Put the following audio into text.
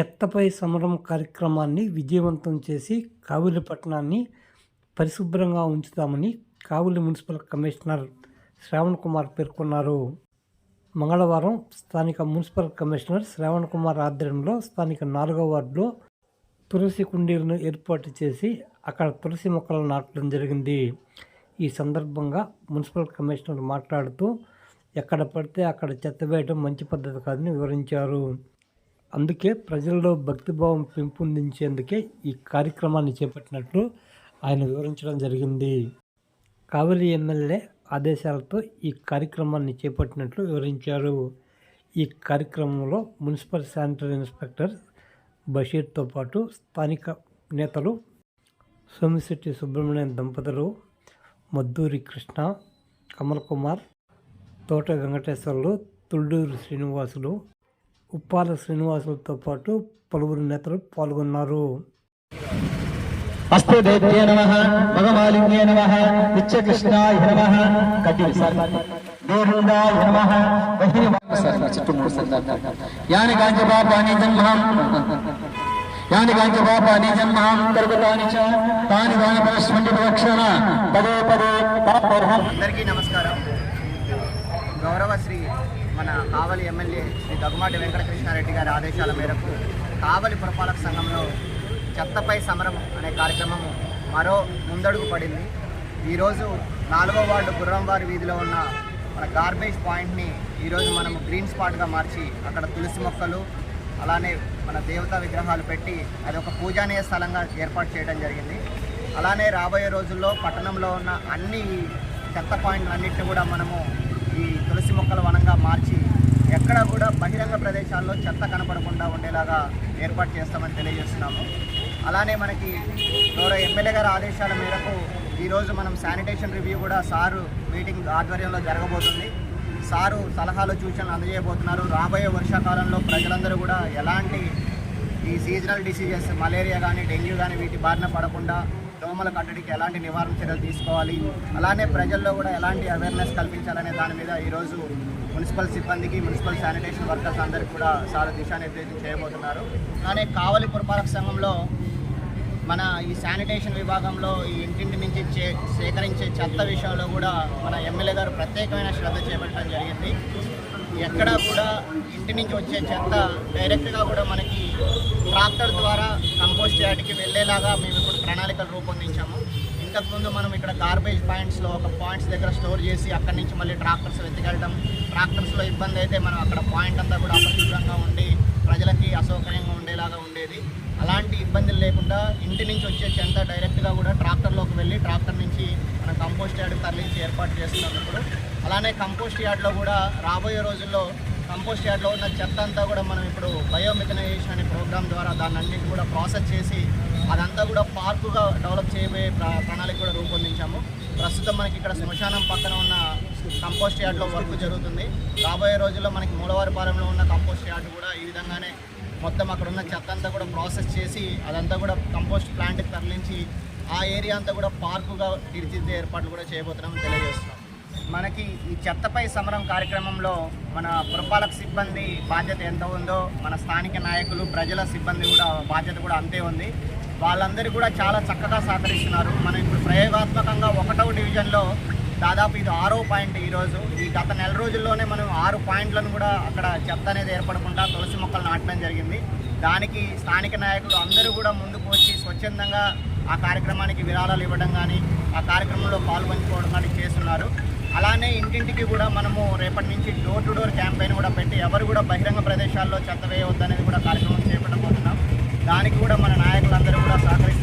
చెత్తపై సమరం కార్యక్రమాన్ని విజయవంతం చేసి కావులి పట్టణాన్ని పరిశుభ్రంగా ఉంచుతామని కావులి మున్సిపల్ కమిషనర్ శ్రావణ్ కుమార్ పేర్కొన్నారు. మంగళవారం స్థానిక మున్సిపల్ కమిషనర్ శ్రావణ్ కుమార్ ఆధ్వర్యంలో స్థానిక నాలుగో వార్డులో తులసి కుండీలను ఏర్పాటు చేసి అక్కడ తులసి మొక్కలు నాటడం జరిగింది. ఈ సందర్భంగా మున్సిపల్ కమిషనర్ మాట్లాడుతూ ఎక్కడ పడితే అక్కడ చెత్త వేయడం మంచి పద్ధతి కాదని వివరించారు. అందుకే ప్రజల్లో భక్తిభావం పెంపొందించేందుకే ఈ కార్యక్రమాన్ని చేపట్టినట్లు ఆయన వివరించడం జరిగింది. కావలి ఎమ్మెల్యే ఆదేశాలతో ఈ కార్యక్రమాన్ని చేపట్టినట్లు వివరించారు. ఈ కార్యక్రమంలో మున్సిపల్ శానిటరీ ఇన్స్పెక్టర్ బషీర్తో పాటు స్థానిక నేతలు సోమిశెట్టి సుబ్రహ్మణ్యం దంపతులు మద్దూరి కృష్ణ కమల్ కుమార్ తోట వెంకటేశ్వర్లు తుళ్ళూరు శ్రీనివాసులు ఉప్పాల శ్రీనివాసులతో పాటు పలువురు నేతలు పాల్గొన్నారు. అస్తు దైత్యే నమ భగమాలింగే నమ నిత్యకృష్ణాయ నమ కటి దేవృందాయ నమ వహిని చుట్టూ మూడు సార్లు యాని కాంచ పాపాని జన్మహం. యాని కాంచ పాపాని జన్మహం కర్గతాని చ తాని దాని పరస్మంటి ప్రక్షణ పదే పదే పాపర్హం. అందరికీ నమస్కారం. గౌరవ శ్రీ మన కావలి ఎమ్మెల్యే శ్రీ దగ్గుమాటి వెంకటకృష్ణారెడ్డి గారి ఆదేశాల మేరకు కావలి పురపాలక సంఘంలో చెత్తపై సమరం అనే కార్యక్రమం మరో ముందడుగు పడింది. ఈరోజు నాలుగో వార్డు గుర్రంవారి వీధిలో ఉన్న మన గార్బేజ్ పాయింట్ని ఈరోజు మనము గ్రీన్ స్పాట్గా మార్చి అక్కడ తులసి మొక్కలు అలానే మన దేవతా విగ్రహాలు పెట్టి అది ఒక పూజానీయ స్థలంగా ఏర్పాటు చేయడం జరిగింది. అలానే రాబోయే రోజుల్లో పట్టణంలో ఉన్న అన్ని చెత్త పాయింట్లు అన్నింటిని కూడా మనము ఈ తులసి మొక్కల వనంగా మార్చి ఎక్కడ కూడా బహిరంగ ప్రదేశాల్లో చెత్త కనపడకుండా ఉండేలాగా ఏర్పాటు చేస్తామని తెలియజేస్తున్నాము. అలానే మనకి గౌరవ ఎమ్మెల్యే గారి ఆదేశాల మేరకు ఈరోజు మనం శానిటేషన్ రివ్యూ కూడా సారు మీటింగ్ ఆధ్వర్యంలో జరగబోతుంది. సారు సలహాలు సూచనలు అందజేయబోతున్నారు. రాబోయే వర్షాకాలంలో ప్రజలందరూ కూడా ఎలాంటి ఈ సీజనల్ డిసీజెస్ మలేరియా కానీ డెంగ్యూ కానీ వీటి బారిన పడకుండా దోమల కట్టడికి ఎలాంటి నివారణ చర్యలు తీసుకోవాలి? అలానే ప్రజల్లో కూడా ఎలాంటి అవేర్నెస్ కల్పించాలనే దాని మీద ఈరోజు మున్సిపల్ సిబ్బందికి మున్సిపల్ శానిటేషన్ వర్కర్స్ అందరికీ కూడా చాలా దిశానిర్దేశం చేయబోతున్నారు. అలానే కావలి పురపాలక సంఘంలో మన ఈ శానిటేషన్ విభాగంలో ఈ ఇంటింటి నుంచి చే సేకరించే చెత్త విషయంలో కూడా మన ఎమ్మెల్యే గారు ప్రత్యేకమైన శ్రద్ధ చేపట్టడం జరిగింది. ఎక్కడా కూడా ఇంటి నుంచి వచ్చే చెత్త డైరెక్ట్గా కూడా మనకి ట్రాక్టర్ ద్వారా కంపోస్ట్ యార్డ్కి వెళ్ళేలాగా మేము ప్రణాళికలు రూపొందించాము. ఇంతకుముందు మనం ఇక్కడ గార్బేజ్ పాయింట్స్లో ఒక పాయింట్స్ దగ్గర స్టోర్ చేసి అక్కడి నుంచి మళ్ళీ ట్రాక్టర్స్ వెతికెళ్ళడం ట్రాక్టర్స్లో ఇబ్బంది అయితే మనం అక్కడ పాయింట్ అంతా కూడా అపరిశుభ్రంగా ఉండి ప్రజలకి అసౌకర్యంగా ఉండేలాగా ఉండేది. అలాంటి ఇబ్బందులు లేకుండా ఇంటి నుంచి వచ్చే చెంత డైరెక్ట్గా కూడా ట్రాక్టర్లోకి వెళ్ళి ట్రాక్టర్ నుంచి మనం కంపోస్ట్ యార్డ్ తరలించి ఏర్పాటు చేస్తున్నప్పుడు అలానే కంపోస్ట్ యార్డ్లో కూడా రాబోయే రోజుల్లో కంపోస్ట్ యార్డ్లో ఉన్న చెత్త అంతా కూడా మనం ఇప్పుడు బయోమిథనైజేషన్ అనే ప్రోగ్రామ్ ద్వారా దాన్ని అన్నింటి కూడా ప్రాసెస్ చేసి అదంతా కూడా పార్కుగా డెవలప్ చేయబోయే ప్రణాళిక కూడా రూపొందించాము. ప్రస్తుతం మనకి ఇక్కడ శ్మశానం పక్కన ఉన్న కంపోస్ట్ యార్డ్లో వర్క్ జరుగుతుంది. రాబోయే రోజుల్లో మనకి మూలవారిపాలెంలో ఉన్న కంపోస్ట్ యార్డ్ కూడా ఈ విధంగానే మొత్తం అక్కడ ఉన్న చెత్త అంతా కూడా ప్రాసెస్ చేసి అదంతా కూడా కంపోస్ట్ ప్లాంట్కి తరలించి ఆ ఏరియా అంతా కూడా పార్కుగా తీర్చిదిద్దే ఏర్పాట్లు కూడా చేయబోతున్నామని తెలియజేస్తున్నాం. మనకి ఈ చెత్తపై సమరం కార్యక్రమంలో మన పురపాలక సిబ్బంది బాధ్యత ఎంత ఉందో మన స్థానిక నాయకులు ప్రజల సిబ్బంది కూడా బాధ్యత కూడా అంతే ఉంది. వాళ్ళందరూ కూడా చాలా చక్కగా సహకరిస్తున్నారు. మనం ఇప్పుడు ప్రయోగాత్మకంగా ఒకటవ డివిజన్లో దాదాపు ఇది ఆరో పాయింట్ ఈరోజు. ఈ గత నెల రోజుల్లోనే మనం ఆరు పాయింట్లను కూడా అక్కడ చెత్త అనేది ఏర్పడకుండా తులసి మొక్కలు నాటడం జరిగింది. దానికి స్థానిక నాయకులు అందరూ కూడా ముందుకు వచ్చి స్వచ్ఛందంగా ఆ కార్యక్రమానికి విరాళాలు ఇవ్వడం కానీ ఆ కార్యక్రమంలో పాల్పంచుకోవడం కానీ చేస్తున్నారు. అలానే ఇంటింటికి కూడా మనము రేపటి నుంచి డోర్ టు డోర్ క్యాంపెయిన్ కూడా పెట్టి ఎవరు కూడా బహిరంగ ప్రదేశాల్లో చెత్త వేయవద్దనేది కూడా కార్యక్రమం చేపట్టబోతున్నాం. దానికి కూడా మన నాయకులందరూ కూడా సహకరిస్తున్నారు